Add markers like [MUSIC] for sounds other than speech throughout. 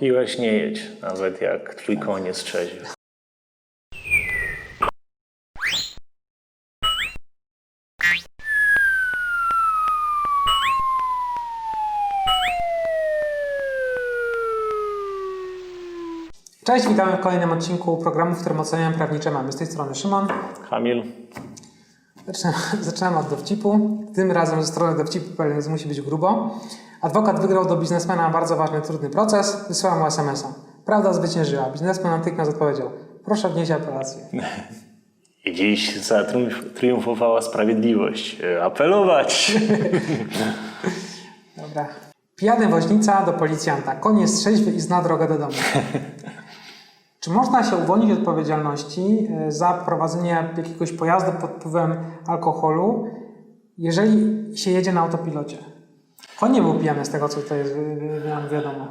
Piłeś nie jedź, nawet jak twój jest trzeźwy. Cześć, witamy w kolejnym odcinku programu, w którym oceniam prawnicze mamy. Z tej strony Szymon. Kamil, Zaczynam, [LAUGHS] zaczynam od dowcipu. Tym razem ze strony dowcipu, musi być grubo. Adwokat wygrał do biznesmena bardzo ważny, trudny proces. Wysłał mu SMS-a. Prawda zwyciężyła. Biznesmen natychmiast odpowiedział. Proszę wnieść apelację. [LAUGHS] dziś zatriumf- triumfowała sprawiedliwość. E, Apelować! [LAUGHS] Dobra. Pijany woźnica do policjanta. Jest trzeźwy i zna drogę do domu. [LAUGHS] Czy można się uwolnić od odpowiedzialności e, za prowadzenie jakiegoś pojazdu pod wpływem alkoholu, jeżeli się jedzie na autopilocie? Koń nie był pijany z tego, co tutaj jest nam wiadomo.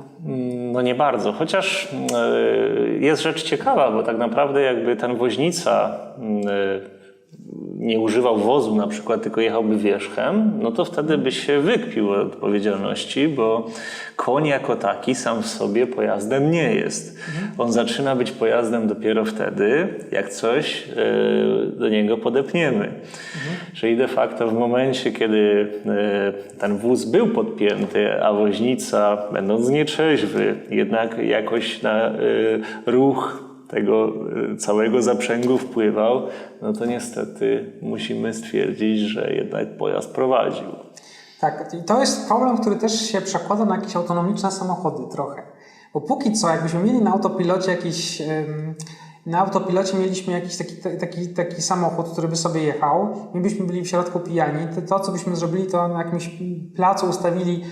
No nie bardzo, chociaż e, jest rzecz ciekawa, bo tak naprawdę jakby ten woźnica e, nie używał wozu na przykład, tylko jechałby wierzchem, no to wtedy by się wykpił od odpowiedzialności, bo koń jako taki sam w sobie pojazdem nie jest. On zaczyna być pojazdem dopiero wtedy, jak coś e, do niego podepniemy. Czyli de facto w momencie, kiedy e, ten wóz był podpięty, a woźnica, będąc nieczeźwy, jednak jakoś na e, ruch tego e, całego zaprzęgu wpływał, no to niestety musimy stwierdzić, że jednak pojazd prowadził. Tak, i to jest problem, który też się przekłada na jakieś autonomiczne samochody trochę. Bo póki co, jakbyśmy mieli na autopilocie jakiś. Na autopilocie mieliśmy jakiś taki, taki, taki samochód, który by sobie jechał, my byśmy byli w środku pijani, to, to co byśmy zrobili, to na jakimś placu ustawili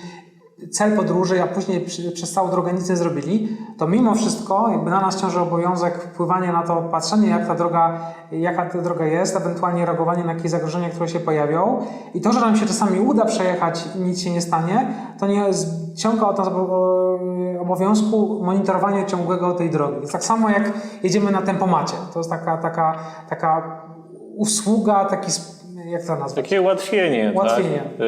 cel podróży, a później przez całą drogę nic nie zrobili, to mimo wszystko jakby na nas ciąży obowiązek wpływania na to, patrzenie jak ta droga, jaka ta droga jest, ewentualnie reagowanie na jakieś zagrożenia, które się pojawią. I to, że nam się czasami uda przejechać i nic się nie stanie, to nie ciąga od nas obo- obowiązku monitorowania ciągłego tej drogi. Tak samo jak jedziemy na tempomacie. To jest taka, taka, taka usługa, taki, sp- jak to nazwać? Takie ułatwienie, Ułatwienie. tak?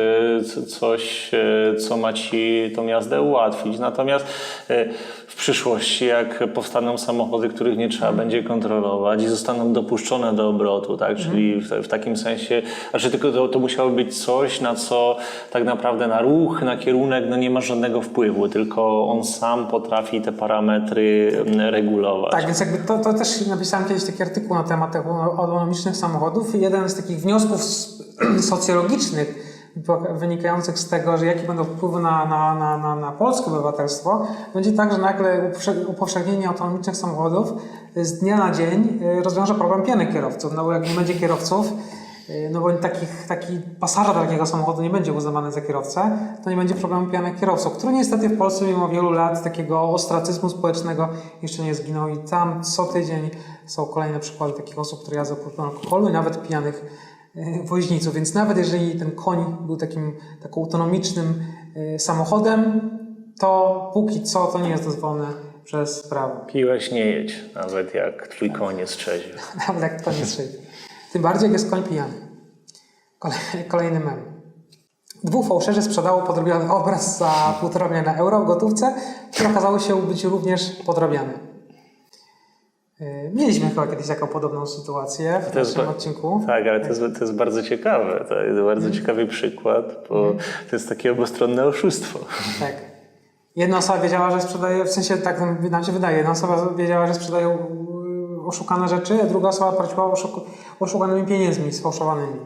Y, Coś, y, co ma ci tą jazdę ułatwić. Natomiast y, w przyszłości, jak powstaną samochody, których nie trzeba będzie kontrolować i zostaną dopuszczone do obrotu, tak? Czyli w, w takim sensie, znaczy tylko to, to musiało być coś, na co tak naprawdę na ruch, na kierunek, no nie ma żadnego wpływu, tylko on sam potrafi te parametry mm, regulować. Tak, więc jakby to, to też napisałem kiedyś taki artykuł na temat autonomicznych samochodów i jeden z takich wniosków [CLEARS THROAT] socjologicznych wynikających z tego, że jakie będą wpływy na, na, na, na, na polskie obywatelstwo, będzie tak, że nagle upowszechnienie autonomicznych samochodów z dnia na dzień y, rozwiąże problem pijanych kierowców. No bo jak nie będzie kierowców, y, no bo takich, taki pasażer takiego samochodu nie będzie uznawany za kierowcę, to nie będzie problemu pijanych kierowców, który niestety w Polsce mimo wielu lat takiego ostracyzmu społecznego jeszcze nie zginął i tam co tydzień są kolejne przykłady takich osób, które jadzą wpływem alkoholu i nawet pijanych woźniców. Więc nawet jeżeli ten koń był takim taką autonomicznym y, samochodem, to póki co to nie jest dozwolone przez prawo. Piłeś nie jedź, nawet jak twój koń jest trzeźwy. [LAUGHS] Nawet jak to nie strzeli. Tym bardziej jak jest koń pijany. Kolej, kolejny mem. Dwóch fałszerzy sprzedało podrobiony obraz za 1,5 miliona euro w gotówce, który okazało się być również podrobiony. Yy, Mieliśmy chyba kiedyś taką podobną sytuację w naszym odcinku. Tak, ale to jest, to jest bardzo ciekawe. To jest bardzo ciekawy przykład, bo to jest takie obustronne oszustwo. Tak. Jedna osoba wiedziała, że sprzedaje, w sensie tak nam się wydaje, jedna osoba wiedziała, że sprzedają yy, oszukane rzeczy, a druga osoba płaciła oszuk- oszukanymi pieniędzmi sfałszowanymi.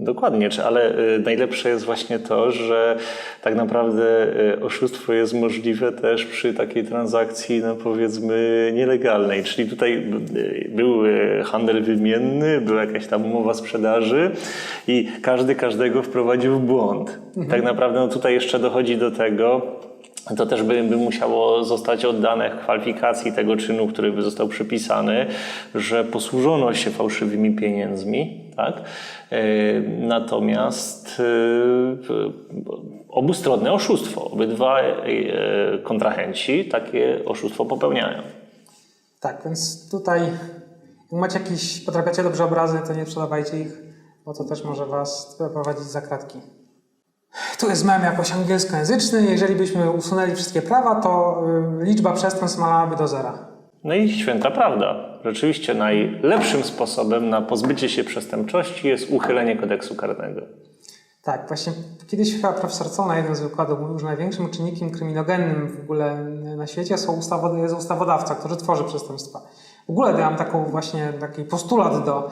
Dokładnie, ale y, najlepsze jest właśnie to, że tak naprawdę y, oszustwo jest możliwe też przy takiej transakcji, no powiedzmy, nielegalnej. Czyli tutaj y, był handel wymienny, była jakaś tam umowa sprzedaży i każdy każdego wprowadził w błąd. Tak naprawdę no tutaj jeszcze dochodzi do tego, to też by, by musiało zostać oddane kwalifikacji tego czynu, który by został przypisany, że posłużono się fałszywymi pieniędzmi, tak? E, Natomiast e, obustronne oszustwo. Obydwa e, kontrahenci takie oszustwo popełniają. Tak, więc tutaj jak macie jakieś, potrafiacie dobrze obrazy, to nie sprzedawajcie ich, bo to też może was prowadzić za kratki. Tu jest mem jakoś angielskojęzyczny. Jeżeli byśmy usunęli wszystkie prawa, to y, liczba przestępstw malałaby do zera. No i święta prawda. Rzeczywiście najlepszym sposobem na pozbycie się przestępczości jest uchylenie kodeksu karnego. Tak, właśnie kiedyś chyba profesor Co na jeden z wykładów mówił, że największym czynnikiem kryminogennym w ogóle na świecie są ustawo, jest ustawodawca, który tworzy przestępstwa. W ogóle dałam taką właśnie taki postulat do,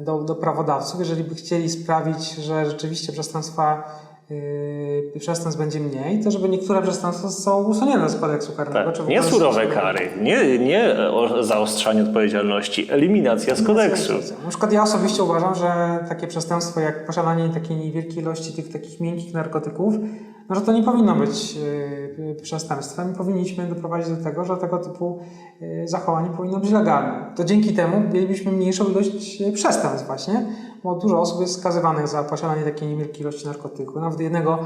do, do prawodawców, jeżeli by chcieli sprawić, że rzeczywiście przestępstwa yy, przestępstw będzie mniej, to żeby niektóre przestępstwa są usunięte z kodeksu karnego. Tak. Nie surowe kary, nie, nie zaostrzanie odpowiedzialności, eliminacja z kodeksu. Na przykład ja osobiście uważam, że takie przestępstwo jak posiadanie takiej niewielkiej ilości tych takich miękkich narkotyków, no że to nie powinno być yy, przestępstwem. Powinniśmy doprowadzić do tego, że tego typu yy, zachowanie powinno być legalne. To dzięki temu mielibyśmy mniejszą ilość yy, przestępstw właśnie, bo dużo osób jest skazywanych za posiadanie takiej niewielkiej ilości narkotyków. Nawet jednego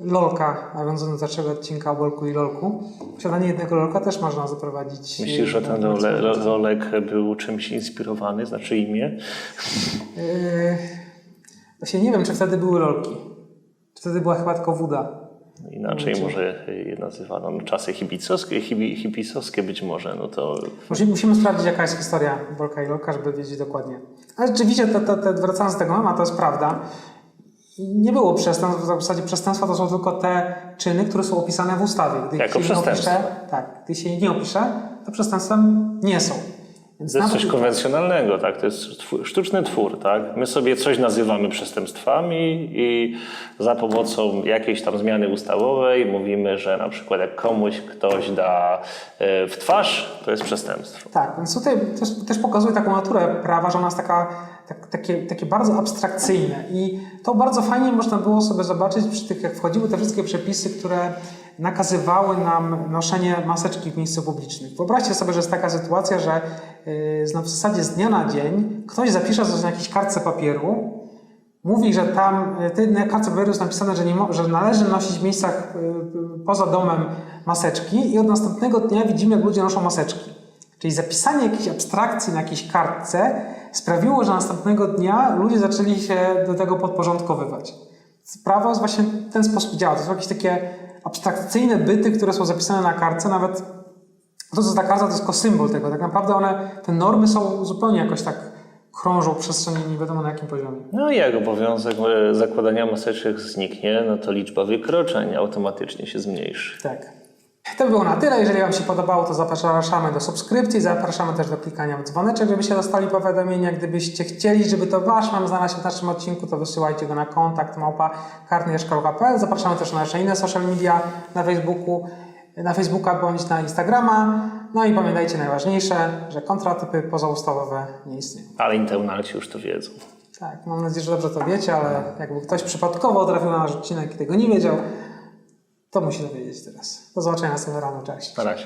lolka, nawiązując do naszego odcinka o bolku i lolku, posiadanie jednego lolka też można zaprowadzić. Myślisz, że ten Lole- Lo- Lolek był czymś inspirowany, znaczy imię? Yy, Właśnie nie wiem, czy wtedy były rolki. Wtedy była chyba tylko woda. Inaczej może je nazywano no, czasy hibicowskie, hibi, być może, no to Musimy, musimy sprawdzić, jaka jest historia Bolka i Lolka, żeby wiedzieć dokładnie. Ale rzeczywiście, to, to, to, wracając do tego mema, to jest prawda. Nie było przestępstw, w zasadzie przestępstwa to są tylko te czyny, które są opisane w ustawie. Gdy Jako się przestępstwa. opisze, tak, gdy się nie opisze, to przestępstwem nie są. Więc to jest coś konwencjonalnego, tak? To jest sztuczny twór, tak? My sobie coś nazywamy przestępstwami i za pomocą jakiejś tam zmiany ustawowej mówimy, że na przykład jak komuś ktoś da e, w twarz, to jest przestępstwo. Tak, więc tutaj też, też pokazuje taką naturę prawa, że ona jest taka, tak, takie, takie bardzo abstrakcyjne i to bardzo fajnie można było sobie zobaczyć przy tych, jak wchodziły te wszystkie przepisy, które nakazywały nam noszenie maseczki w miejscu publicznych. Wyobraźcie sobie, że jest taka sytuacja, że no w zasadzie z dnia na dzień ktoś zapisze coś na jakiejś kartce papieru, mówi, że tam y, na kartce papieru jest napisane, że, nie że należy nosić w miejscach y, y, poza domem maseczki i od następnego dnia widzimy, jak ludzie noszą maseczki. Czyli zapisanie jakiejś abstrakcji na jakiejś kartce sprawiło, że następnego dnia ludzie zaczęli się do tego podporządkowywać. Prawo jest właśnie w ten sposób działa. To są jakieś takie abstrakcyjne byty, które są zapisane na kartce, nawet to, co ta karta, to jest tylko symbol tego. Tak naprawdę one, te normy są zupełnie jakoś tak krążą w przestrzeni, nie wiadomo na jakim poziomie. No i jak obowiązek e, zakładania maseczek zniknie, no to liczba wykroczeń automatycznie się zmniejszy. Tak. To by było na tyle. Jeżeli Wam się podobało, to zapraszamy do subskrypcji, zapraszamy też do klikania w dzwoneczek, żebyście dostali powiadomienia. Gdybyście chcieli, żeby to Wasz mam znalazł się w naszym odcinku, to wysyłajcie go na kontakt małpa. Zapraszamy też na nasze inne social media na Facebooku, na Facebooka bądź na Instagrama. No i pamiętajcie najważniejsze, że kontratypy pozaustawowe nie istnieją. Ale internauci już to wiedzą. Tak, mam nadzieję, że dobrze to wiecie, ale jakby ktoś przypadkowo trafił na nasz odcinek i tego nie wiedział, to musi to wiedzieć teraz. Do zobaczenia następnym rano. Cześć. Na razie.